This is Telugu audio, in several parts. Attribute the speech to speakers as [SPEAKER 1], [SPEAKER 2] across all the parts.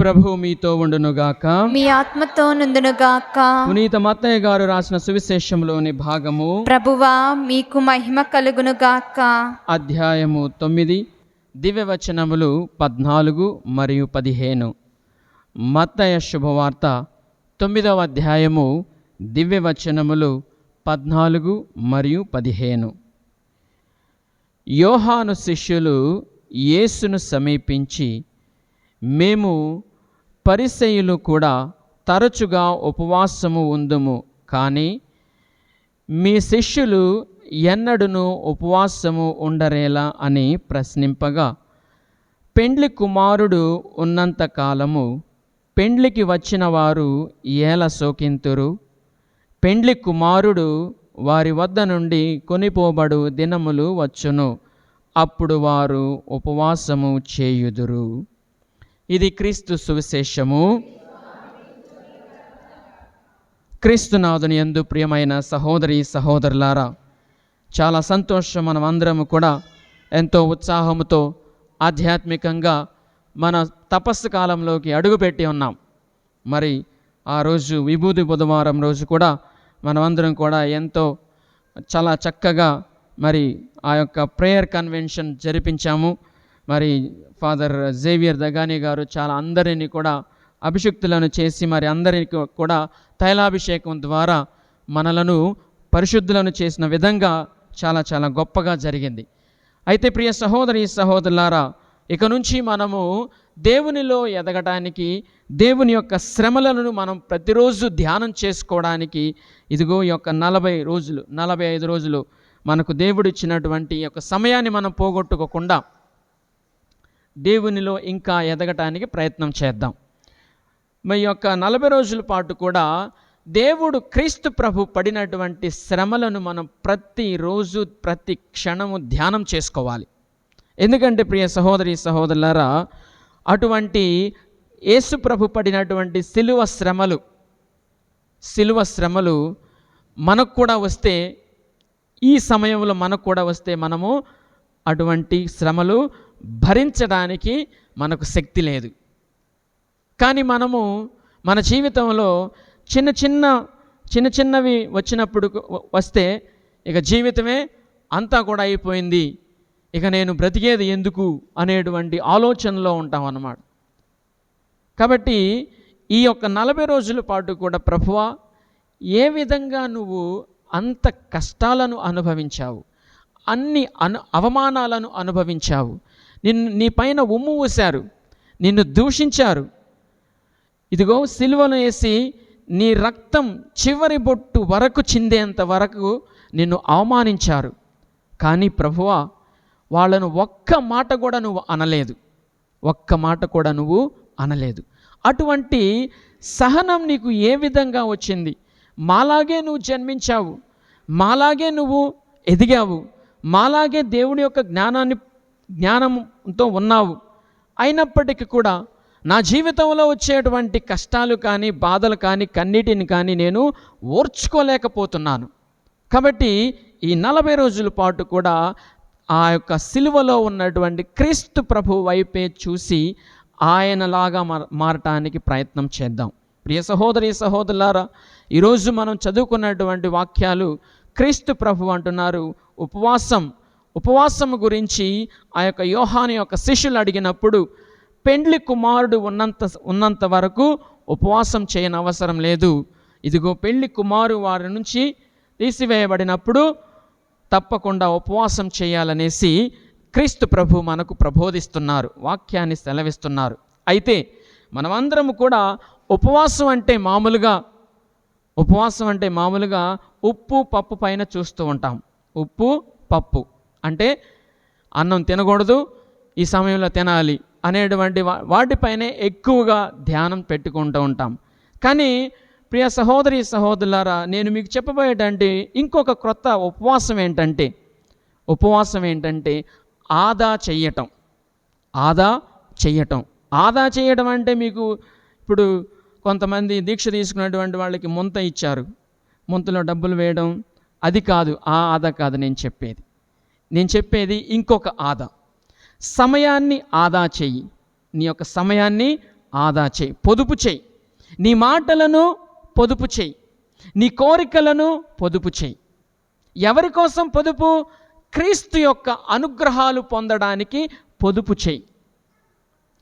[SPEAKER 1] ప్రభు మీతో ఉండునుగాక.
[SPEAKER 2] మీ ఆత్మతో నుందునుగాక
[SPEAKER 1] పునీత మత్తయ్య గారు రాసిన సువిశేషంలోని భాగము.
[SPEAKER 2] ప్రభువా మీకు మహిమ కలుగునుగాక.
[SPEAKER 1] అధ్యాయము తొమ్మిది దివ్యవచనములు పద్నాలుగు మరియు పదిహేను. మత్తయ్య శుభవార్త తొమ్మిదవ అధ్యాయము దివ్యవచనములు పద్నాలుగు మరియు పదిహేను. యోహాను శిష్యులు యేసును సమీపించి మేము పరిసయులు కూడా తరచుగా ఉపవాసము ఉందుము. కానీ మీ శిష్యులు ఎన్నడును ఉపవాసము ఉండరేలా అని ప్రశ్నింపగా పెండ్లి కుమారుడు ఉన్నంత కాలము పెండ్లికి వచ్చిన వారు ఏల సోకింతురు. పెండ్లి కుమారుడు వారి వద్ద నుండి కొనిపోబడు దినములు వచ్చును. అప్పుడు వారు ఉపవాసము చేయుదురు. ఇది క్రీస్తు సువిశేషము. క్రీస్తునాథుని ఎందు ప్రియమైన సహోదరి సహోదరులారా చాలా సంతోషం మనం అందరము కూడా ఎంతో ఉత్సాహముతో ఆధ్యాత్మికంగా మన తపస్సు కాలంలోకి అడుగుపెట్టి ఉన్నాం. మరి ఆ రోజు విభూతి బుధవారం రోజు కూడా మనమందరం కూడా ఎంతో చాలా చక్కగా మరి ఆ యొక్క ప్రేయర్ కన్వెన్షన్ జరిపించాము. మరి ఫాదర్ జేవియర్ దగాని గారు చాలా అందరినీ కూడా అభిషిక్తులను చేసి మరి అందరికి కూడా తైలాభిషేకం ద్వారా మనలను పరిశుద్ధులను చేసిన విధంగా చాలా చాలా గొప్పగా జరిగింది. అయితే ప్రియ సహోదరి సహోదరులారా ఇక నుంచి మనము దేవునిలో ఎదగటానికి దేవుని యొక్క శ్రమలను మనం ప్రతిరోజు ధ్యానం చేసుకోవడానికి ఇదిగో ఈ యొక్క నలభై రోజులు నలభై ఐదు రోజులు మనకు దేవుడు ఇచ్చినటువంటి యొక్క సమయాన్ని మనం పోగొట్టుకోకుండా దేవునిలో ఇంకా ఎదగటానికి ప్రయత్నం చేద్దాం. మీ యొక్క నలభై రోజుల పాటు కూడా దేవుడు క్రీస్తు ప్రభు పడినటువంటి శ్రమలను మనం ప్రతిరోజు ప్రతి క్షణము ధ్యానం చేసుకోవాలి. ఎందుకంటే ప్రియ సహోదరి సహోదరులారా అటువంటి యేసు ప్రభు పడినటువంటి సిలువ శ్రమలు సిలువ శ్రమలు మనకు కూడా వస్తే ఈ సమయంలో మనకు కూడా వస్తే మనము అటువంటి శ్రమలు భరించడానికి మనకు శక్తి లేదు. కానీ మనము మన జీవితంలో చిన్న చిన్న చిన్న చిన్నవి వచ్చినప్పుడు వస్తే ఇక జీవితమే అంతా కూడా అయిపోయింది. ఇక నేను బ్రతికేది ఎందుకు అనేటువంటి ఆలోచనలో ఉంటాం అన్నమాట. కాబట్టి ఈ యొక్క నలభై రోజుల పాటు కూడా ప్రభువా ఏ విధంగా నువ్వు అంత కష్టాలను అనుభవించావు? అన్ని అను అవమానాలను అనుభవించావు? నిన్ను నీ పైన ఉమ్ము ఊశారు. నిన్ను దూషించారు. ఇదిగో సిలువను వేసి నీ రక్తం చివరి బొట్టు వరకు చిందేంత వరకు నిన్ను అవమానించారు. కానీ ప్రభువా వాళ్ళను ఒక్క మాట కూడా నువ్వు అనలేదు. ఒక్క మాట కూడా నువ్వు అనలేదు. అటువంటి సహనం నీకు ఏ విధంగా వచ్చింది? మాలాగే నువ్వు జన్మించావు. మాలాగే నువ్వు ఎదిగావు. మాలాగే దేవుని యొక్క జ్ఞానాన్ని జ్ఞానంతో ఉన్నావు. అయినప్పటికీ కూడా నా జీవితంలో వచ్చేటువంటి కష్టాలు కానీ బాధలు కానీ కన్నీటిని కానీ నేను ఓర్చుకోలేకపోతున్నాను. కాబట్టి ఈ నలభై రోజుల పాటు కూడా ఆ యొక్క సిలువలో ఉన్నటువంటి క్రీస్తు ప్రభు వైపే చూసి ఆయనలాగా మారటానికి ప్రయత్నం చేద్దాం. ప్రియ సహోదరి సహోదరులారా ఈరోజు మనం చదువుకున్నటువంటి వాక్యాలు క్రీస్తు ప్రభు అంటున్నారు. ఉపవాసం ఉపవాసం గురించి ఆ యొక్క యోహాని యొక్క శిష్యులు అడిగినప్పుడు పెండ్లి కుమారుడు ఉన్నంత ఉన్నంత వరకు ఉపవాసం చేయని అవసరం లేదు. ఇదిగో పెళ్ళి కుమారు వారి నుంచి తీసివేయబడినప్పుడు తప్పకుండా ఉపవాసం చేయాలనేసి క్రీస్తు ప్రభు మనకు ప్రబోధిస్తున్నారు వాక్యాన్ని సెలవిస్తున్నారు. అయితే మనమందరము కూడా ఉపవాసం అంటే మామూలుగా ఉపవాసం అంటే మామూలుగా ఉప్పు పప్పు పైన చూస్తూ ఉంటాం. ఉప్పు పప్పు. అంటే అన్నం తినకూడదు ఈ సమయంలో తినాలి అనేటువంటి వా- వాటిపైనే ఎక్కువగా ధ్యానం పెట్టుకుంటూ ఉంటాం. కానీ ప్రియ సహోదరి సహోదరులారా నేను మీకు చెప్పబోయేటంటే ఇంకొక క్రొత్త ఉపవాసం ఏంటంటే ఉపవాసం ఏంటంటే ఆదా చెయ్యటం. ఆదా చెయ్యటం. ఆదా చేయటం అంటే మీకు ఇప్పుడు కొంతమంది దీక్ష తీసుకున్నటువంటి వాళ్ళకి ముంత ఇచ్చారు. ముంతలో డబ్బులు వేయడం అది కాదు ఆ ఆదా కాదు నేను చెప్పేది. నేను చెప్పేది ఇంకొక ఆదా. సమయాన్ని ఆదా చేయి. నీ యొక్క సమయాన్ని ఆదా చేయి. పొదుపు చేయి. నీ మాటలను పొదుపు చేయి. నీ కోరికలను పొదుపు చేయి. ఎవరి కోసం పొదుపు? క్రీస్తు యొక్క అనుగ్రహాలు పొందడానికి పొదుపు చేయి.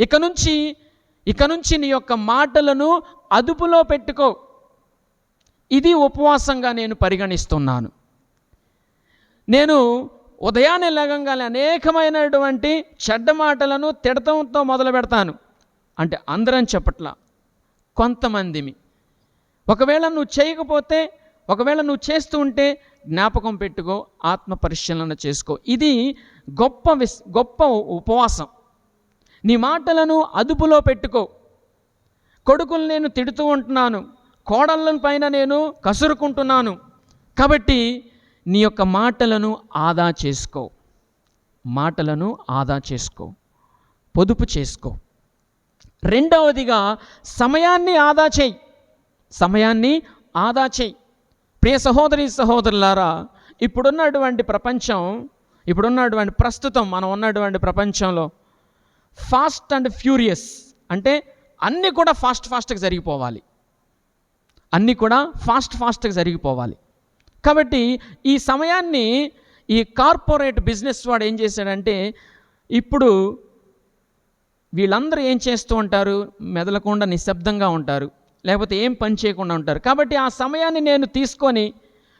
[SPEAKER 1] ఇక నుంచి ఇక నుంచి నీ యొక్క మాటలను అదుపులో పెట్టుకో. ఇది ఉపవాసంగా నేను పరిగణిస్తున్నాను. నేను ఉదయాన్నే లేగంగానే అనేకమైనటువంటి చెడ్డ మాటలను తిడతంతో మొదలు పెడతాను. అంటే అందరం చెప్పట్లా కొంతమందిమి. ఒకవేళ నువ్వు చేయకపోతే ఒకవేళ నువ్వు చేస్తూ ఉంటే జ్ఞాపకం పెట్టుకో ఆత్మ పరిశీలన చేసుకో. ఇది గొప్ప విస్ గొప్ప ఉపవాసం. నీ మాటలను అదుపులో పెట్టుకో. కొడుకులు నేను తిడుతూ ఉంటున్నాను. కోడళ్ళ పైన నేను కసురుకుంటున్నాను. కాబట్టి నీ యొక్క మాటలను ఆదా చేసుకో. మాటలను ఆదా చేసుకో. పొదుపు చేసుకో. రెండవదిగా సమయాన్ని ఆదా చేయి. సమయాన్ని ఆదా చేయి. ప్రియ సహోదరి సహోదరులారా ఇప్పుడున్నటువంటి ప్రపంచం ఇప్పుడున్నటువంటి ప్రస్తుతం మనం ఉన్నటువంటి ప్రపంచంలో ఫాస్ట్ అండ్ ఫ్యూరియస్ అంటే అన్నీ కూడా ఫాస్ట్ ఫాస్ట్గా జరిగిపోవాలి. అన్నీ కూడా ఫాస్ట్ ఫాస్ట్గా జరిగిపోవాలి. కాబట్టి ఈ సమయాన్ని ఈ కార్పొరేట్ బిజినెస్ వాడు ఏం చేశాడంటే ఇప్పుడు వీళ్ళందరూ ఏం చేస్తూ ఉంటారు? మెదలకుండా నిశ్శబ్దంగా ఉంటారు. లేకపోతే ఏం పని చేయకుండా ఉంటారు. కాబట్టి ఆ సమయాన్ని నేను తీసుకొని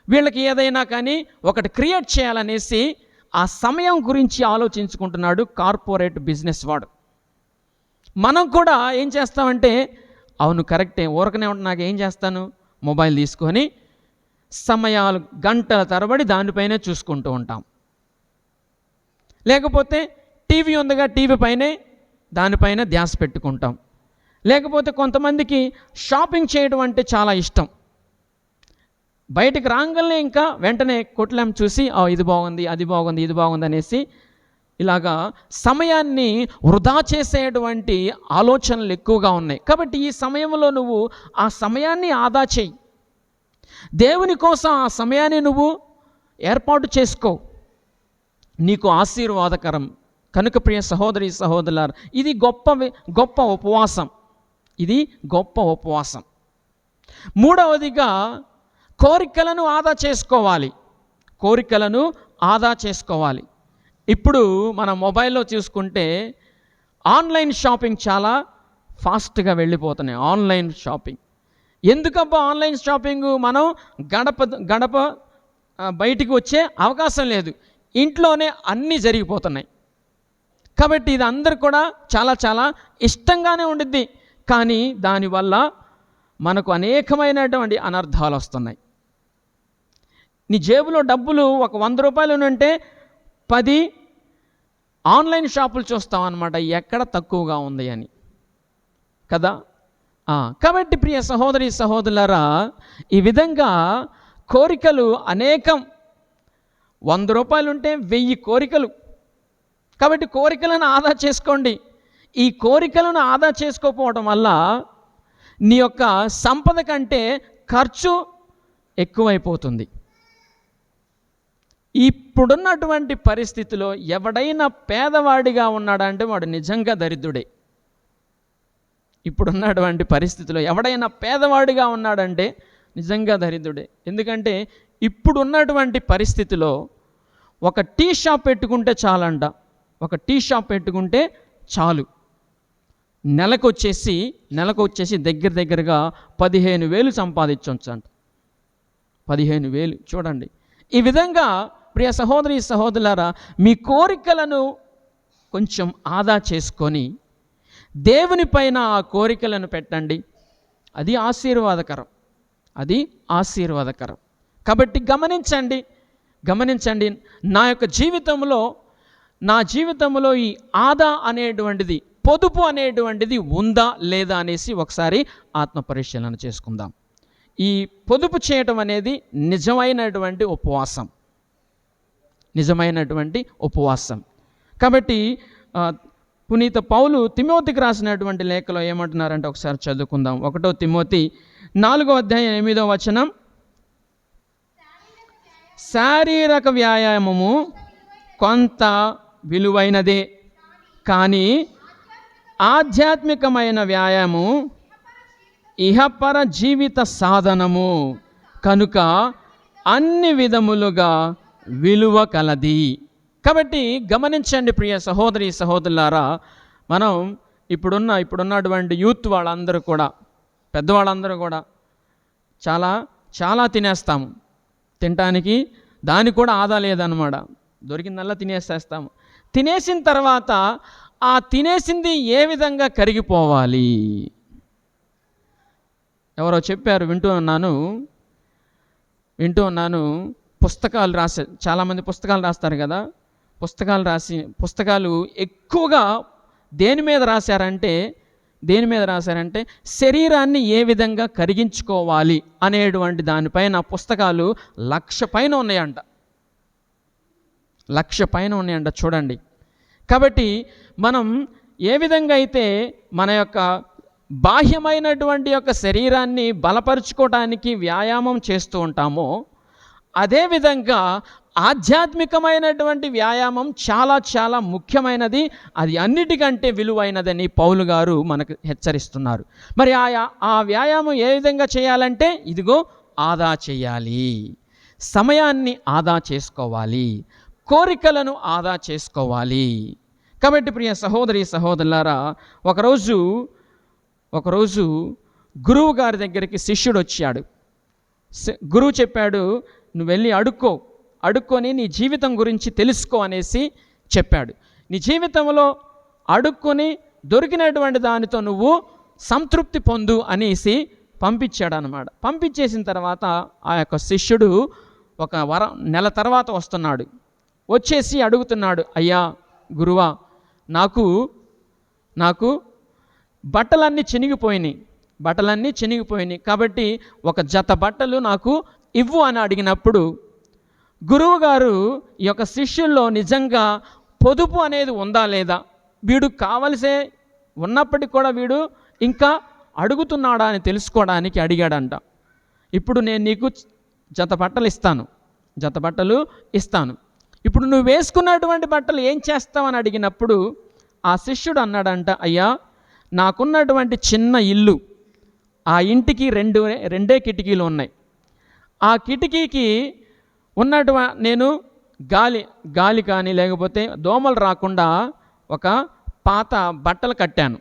[SPEAKER 1] వీళ్ళకి ఏదైనా కానీ ఒకటి క్రియేట్ చేయాలనేసి ఆ సమయం గురించి ఆలోచించుకుంటున్నాడు కార్పొరేట్ బిజినెస్ వాడు. మనం కూడా ఏం చేస్తామంటే అవును కరెక్టే ఊరకనే ఉంటే నాకు ఏం చేస్తాను? మొబైల్ తీసుకొని సమయాలు గంటల తరబడి దానిపైనే చూసుకుంటూ ఉంటాం. లేకపోతే టీవీ ఉందిగా టీవీ పైనే దానిపైన ధ్యాస పెట్టుకుంటాం. లేకపోతే కొంతమందికి షాపింగ్ చేయడం అంటే చాలా ఇష్టం. బయటికి రాగానే ఇంకా వెంటనే కొట్లం చూసి ఇది బాగుంది అది బాగుంది ఇది బాగుంది అనేసి ఇలాగా సమయాన్ని వృధా చేసేటువంటి ఆలోచనలు ఎక్కువగా ఉన్నాయి. కాబట్టి ఈ సమయంలో నువ్వు ఆ సమయాన్ని ఆదా చేయి దేవుని కోసం ఆ సమయాన్ని నువ్వు ఏర్పాటు చేసుకో. నీకు ఆశీర్వాదకరం. కనుక ప్రియ సహోదరి సహోదరులారు ఇది గొప్ప గొప్ప ఉపవాసం. ఇది గొప్ప ఉపవాసం. మూడవదిగా కోరికలను ఆదా చేసుకోవాలి. కోరికలను ఆదా చేసుకోవాలి. ఇప్పుడు మన మొబైల్లో చూసుకుంటే ఆన్లైన్ షాపింగ్ చాలా ఫాస్ట్గా వెళ్ళిపోతున్నాయి. Online shopping. ఎందుకబ్బా ఆన్లైన్ షాపింగ్ మనం గడప గడప బయటికి వచ్చే అవకాశం లేదు. ఇంట్లోనే అన్నీ జరిగిపోతున్నాయి. కాబట్టి ఇది అందరు కూడా చాలా చాలా ఇష్టంగానే ఉండిద్ది. కానీ దానివల్ల మనకు అనేకమైనటువంటి అనర్థాలు వస్తున్నాయి. నీ జేబులో డబ్బులు ఒక వంద రూపాయలు ఉంటే పది ఆన్లైన్ షాపులు చూస్తాం అనమాట ఎక్కడ తక్కువగా ఉంది అని. కదా? కాబట్టి ప్రియ సహోదరి సహోదరులరా ఈ విధంగా కోరికలు అనేకం. వంద రూపాయలు ఉంటే వెయ్యి కోరికలు. కాబట్టి కోరికలను ఆదా చేసుకోండి. ఈ కోరికలను ఆదా చేసుకోకపోవడం వల్ల నీ యొక్క సంపద కంటే ఖర్చు ఎక్కువైపోతుంది. ఇప్పుడున్నటువంటి పరిస్థితిలో ఎవడైనా పేదవాడిగా ఉన్నాడంటే వాడు నిజంగా దరిద్రుడే. ఇప్పుడున్నటువంటి పరిస్థితిలో ఎవడైనా పేదవాడిగా ఉన్నాడంటే నిజంగా దరిద్రుడే. ఎందుకంటే ఇప్పుడున్నటువంటి పరిస్థితిలో ఒక టీ షాప్ పెట్టుకుంటే చాలంట. ఒక టీ షాప్ పెట్టుకుంటే చాలు. నెలకు వచ్చేసి దగ్గర దగ్గరగా పదిహేను వేలు సంపాదించవచ్చు అంట పదిహేను వేలు చూడండి. ఈ విధంగా ప్రియ సహోదరి సహోదరులారా మీ కోరికలను కొంచెం ఆదా చేసుకొని దేవుని పైన ఆ కోరికలను పెట్టండి. అది ఆశీర్వాదకరం. అది ఆశీర్వాదకరం. కాబట్టి గమనించండి గమనించండి నా యొక్క జీవితంలో నా జీవితంలో ఈ ఆదా అనేటువంటిది పొదుపు అనేటువంటిది ఉందా లేదా అనేసి ఒకసారి ఆత్మ పరిశీలన చేసుకుందాం. ఈ పొదుపు చేయటం అనేది నిజమైనటువంటి ఉపవాసం. నిజమైనటువంటి ఉపవాసం. కాబట్టి పునీత పౌలు తిమోతికి రాసినటువంటి లేఖలో ఏమంటున్నారంటే ఒకసారి చదువుకుందాం. ఒకటో తిమోతి నాలుగో అధ్యాయం ఎనిమిదో వచనం. శారీరక వ్యాయామము కొంత విలువైనదే కానీ ఆధ్యాత్మికమైన వ్యాయామం ఇహపర జీవిత సాధనము. కనుక అన్ని విధములుగా విలువ కలది. కాబట్టి గమనించండి ప్రియ సహోదరి సహోదరులారా మనం ఇప్పుడున్న ఇప్పుడున్నటువంటి యూత్ వాళ్ళందరూ కూడా పెద్దవాళ్ళందరూ కూడా చాలా చాలా తినేస్తాము. తినటానికి దానికి కూడా ఆదా లేదనమాట దొరికిందల్లా తినేసేస్తాము. తినేసిన తర్వాత ఆ తినేసింది ఏ విధంగా కరిగిపోవాలి? ఎవరో చెప్పారు వింటూ ఉన్నాను వింటూ ఉన్నాను పుస్తకాలు రాసే చాలామంది పుస్తకాలు రాస్తారు కదా పుస్తకాలు రాసి పుస్తకాలు ఎక్కువగా దేని మీద రాశారంటే దేని మీద రాశారంటే శరీరాన్ని ఏ విధంగా కరిగించుకోవాలి అనేటువంటి దానిపైన పుస్తకాలు లక్ష పైన ఉన్నాయంట. లక్ష పైన ఉన్నాయంట చూడండి. కాబట్టి మనం ఏ విధంగా అయితే మన యొక్క బాహ్యమైనటువంటి యొక్క శరీరాన్ని బలపరుచుకోవడానికి వ్యాయామం చేస్తూ ఉంటామో అదేవిధంగా ఆధ్యాత్మికమైనటువంటి వ్యాయామం చాలా చాలా ముఖ్యమైనది. అది అన్నిటికంటే విలువైనదని పౌలు గారు మనకు హెచ్చరిస్తున్నారు. మరి ఆయా ఆ వ్యాయామం ఏ విధంగా చేయాలంటే ఇదిగో ఆదా చేయాలి. సమయాన్ని ఆదా చేసుకోవాలి. కోరికలను ఆదా చేసుకోవాలి. కాబట్టి ప్రియ సహోదరి సహోదరులారా ఒకరోజు ఒకరోజు గురువు గారి దగ్గరికి శిష్యుడు వచ్చాడు. గురువు చెప్పాడు నువ్వు వెళ్ళి అడుక్కో అడుక్కొని నీ జీవితం గురించి తెలుసుకో అనేసి చెప్పాడు. నీ జీవితంలో అడుక్కొని దొరికినటువంటి దానితో నువ్వు సంతృప్తి పొందు అనేసి పంపించాడు అనమాట పంపించేసిన తర్వాత ఆ యొక్క శిష్యుడు ఒక వర నెల తర్వాత వస్తున్నాడు. వచ్చేసి అడుగుతున్నాడు అయ్యా గురువా నాకు నాకు బట్టలన్నీ చినిగిపోయినాయి బట్టలన్నీ చినిగిపోయినాయి కాబట్టి ఒక జత బట్టలు నాకు ఇవ్వు అని అడిగినప్పుడు గురువు గారు ఈ యొక్క శిష్యుల్లో నిజంగా పొదుపు అనేది ఉందా లేదా? వీడు కావలసే ఉన్నప్పటికీ కూడా వీడు ఇంకా అడుగుతున్నాడా అని తెలుసుకోవడానికి అడిగాడంట. ఇప్పుడు నేను నీకు జత బట్టలు ఇస్తాను. జత బట్టలు ఇస్తాను. ఇప్పుడు నువ్వు వేసుకున్నటువంటి బట్టలు ఏం చేస్తావని అడిగినప్పుడు ఆ శిష్యుడు అన్నాడంట అయ్యా నాకున్నటువంటి చిన్న ఇల్లు ఆ ఇంటికి రెండు రెండే కిటికీలు ఉన్నాయి. ఆ కిటికీకి ఉన్నటువ నేను గాలి గాలి కానీ లేకపోతే దోమలు రాకుండా ఒక పాత బట్టలు కట్టాను.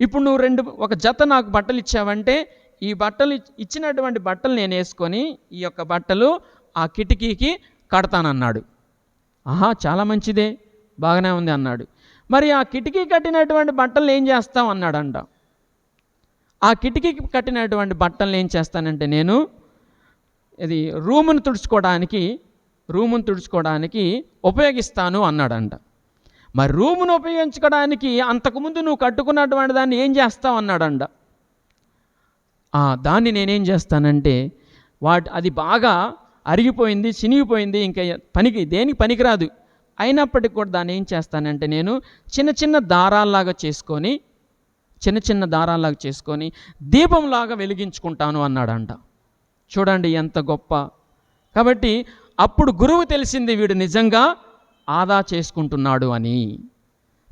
[SPEAKER 1] ఇప్పుడు నువ్వు రెండు ఒక జత నాకు బట్టలు ఇచ్చావంటే ఈ బట్టలు ఇచ్చినటువంటి బట్టలు నేను వేసుకొని ఈ యొక్క బట్టలు ఆ కిటికీకి కడతానన్నాడు. ఆహా చాలా మంచిదే బాగానే ఉంది అన్నాడు. మరి ఆ కిటికీ కట్టినటువంటి బట్టలు ఏం చేస్తాం అన్నాడంట. ఆ కిటికీకి కట్టినటువంటి బట్టలు ఏం చేస్తానంటే నేను ఇది రూమును తుడుచుకోవడానికి రూమును తుడుచుకోవడానికి ఉపయోగిస్తాను అన్నాడంట. మరి రూమును ఉపయోగించుకోవడానికి అంతకుముందు నువ్వు కట్టుకున్నటువంటి దాన్ని ఏం చేస్తావు అన్నాడంట. దాన్ని నేనేం చేస్తానంటే వాటి అది బాగా అరిగిపోయింది చినిగిపోయింది ఇంకా పనికి దేనికి పనికిరాదు. అయినప్పటికీ కూడా దాన్ని ఏం చేస్తానంటే నేను చిన్న చిన్న దారాల్లాగా చేసుకొని చిన్న చిన్న దారాల్లాగా చేసుకొని దీపంలాగా వెలిగించుకుంటాను అన్నాడంట. చూడండి ఎంత గొప్ప. కాబట్టి అప్పుడు గురువు తెలిసింది వీడు నిజంగా ఆదా చేసుకుంటున్నాడు అని.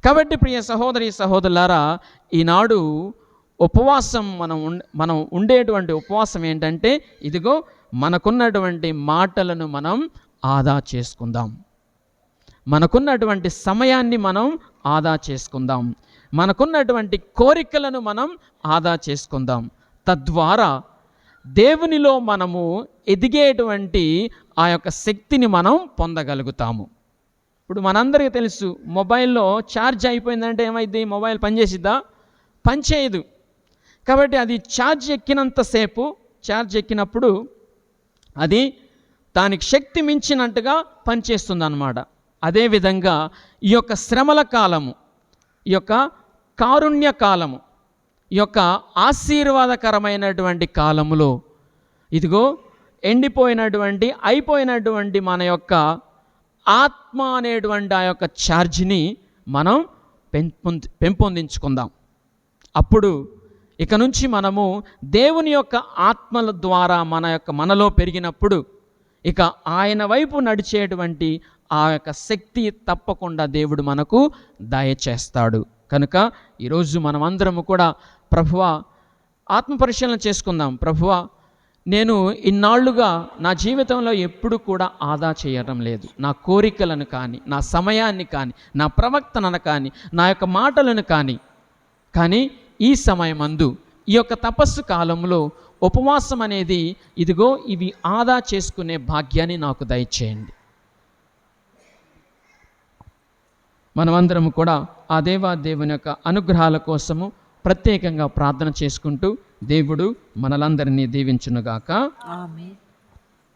[SPEAKER 1] కాబట్టి ప్రియ సహోదరి సహోదరులారా ఈనాడు ఉపవాసం మనం మనం ఉండేటువంటి ఉపవాసం ఏంటంటే ఇదిగో మనకున్నటువంటి మాటలను మనం ఆదా చేసుకుందాం. మనకున్నటువంటి సమయాన్ని మనం ఆదా చేసుకుందాం. మనకున్నటువంటి కోరికలను మనం ఆదా చేసుకుందాం. తద్వారా దేవునిలో మనము ఎదిగేటువంటి ఆ యొక్క శక్తిని మనం పొందగలుగుతాము. ఇప్పుడు మనందరికీ తెలుసు మొబైల్లో ఛార్జ్ అయిపోయిందంటే ఏమైంది మొబైల్ పనిచేసిద్దా పనిచేయదు కాబట్టి అది ఛార్జ్ ఎక్కినంతసేపు ఛార్జ్ ఎక్కినప్పుడు అది దానికి శక్తి మించినట్టుగా పనిచేస్తుంది అన్నమాట అదేవిధంగా ఈ యొక్క శ్రమల కాలము ఈ యొక్క కారుణ్య కాలము ఈ యొక్క ఆశీర్వాదకరమైనటువంటి కాలములో ఇదిగో ఎండిపోయినటువంటి అయిపోయినటువంటి మన యొక్క ఆత్మ అనేటువంటి ఆ యొక్క ఛార్జ్ని మనం పెంపొంది పెంపొందించుకుందాం. అప్పుడు ఇక నుంచి మనము దేవుని యొక్క ఆత్మల ద్వారా మన యొక్క మనలో పెరిగినప్పుడు ఇక ఆయన వైపు నడిచేటువంటి ఆ యొక్క శక్తి తప్పకుండా దేవుడు మనకు దయచేస్తాడు. కనుక ఈరోజు మనమందరము కూడా ప్రభువ ఆత్మపరిశీలన చేసుకుందాం. ప్రభువ నేను ఇన్నాళ్ళుగా నా జీవితంలో ఎప్పుడు కూడా ఆదా చేయడం లేదు. నా కోరికలను కానీ నా సమయాన్ని కానీ నా ప్రవక్తనను కానీ నా యొక్క మాటలను కానీ. కానీ ఈ సమయమందు ఈ యొక్క తపస్సు కాలంలో ఉపవాసం అనేది ఇదిగో ఇవి ఆదా చేసుకునే భాగ్యాన్ని నాకు దయచేయండి. మనమందరం కూడా ఆ దేవా దేవుని యొక్క అనుగ్రహాల కోసము ప్రత్యేకంగా ప్రార్థన చేసుకుంటూ దేవుడు మనలందరినీ దీవించునుగాక.
[SPEAKER 3] ఆమె